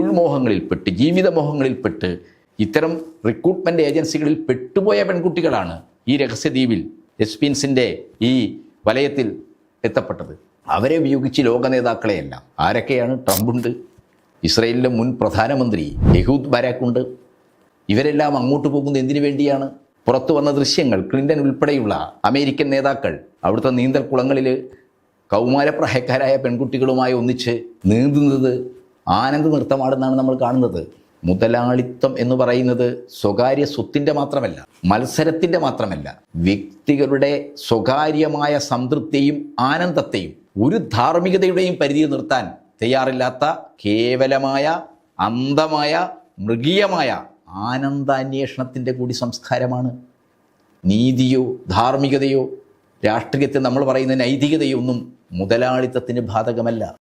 തൊഴിൽ മോഹങ്ങളിൽപ്പെട്ട് ജീവിത മോഹങ്ങളിൽപ്പെട്ട് ഇത്തരം റിക്രൂട്ട്മെന്റ് ഏജൻസികളിൽ പെട്ടുപോയ പെൺകുട്ടികളാണ് ഈ രഹസ്യദ്വീപിൽ എസ്പിൻസിന്റെ ഈ വലയത്തിൽ എത്തപ്പെട്ടത്. അവരെ ഉപയോഗിച്ച് ലോക നേതാക്കളെയല്ല ആരൊക്കെയാണ്? ട്രംപുണ്ട് ഇസ്രയേലിലെ മുൻ പ്രധാനമന്ത്രി യഹൂദ് ബരാക്കുണ്ട്. ഇവരെല്ലാം അങ്ങോട്ട് പോകുന്നത് എന്തിനു വേണ്ടിയാണ്? പുറത്തു വന്ന ദൃശ്യങ്ങൾ ക്ലിന്റൺ ഉൾപ്പെടെയുള്ള അമേരിക്കൻ നേതാക്കൾ അവിടുത്തെ നീന്തൽ കുളങ്ങളിൽ കൗമാരപ്രായക്കാരായ പെൺകുട്ടികളുമായി ഒന്നിച്ച് നീന്തുന്നത് ആനന്ദ നൃത്തമാണെന്നാണ് നമ്മൾ കാണുന്നത്. മുതലാളിത്തം എന്ന് പറയുന്നത് സ്വകാര്യ സ്വത്തിന്റെ മാത്രമല്ല മത്സരത്തിന്റെ മാത്രമല്ല. വ്യക്തികളുടെ സ്വകാര്യമായ സംതൃപ്തിയും ആനന്ദത്തെയും ഒരു ധാർമ്മികതയുടെയും പരിധി നിർത്താൻ തയ്യാറില്ലാത്ത കേവലമായ അന്ധമായ മൃഗീയമായ ആനന്ദാന്വേഷണത്തിന്റെ കൂടി സംസ്കാരമാണ്. നീതിയോ ധാർമ്മികതയോ രാഷ്ട്രീയത്തിൽ നമ്മൾ പറയുന്ന നൈതികതയോ ഒന്നും മുതലാളിത്തത്തിന് ബാധകമല്ല.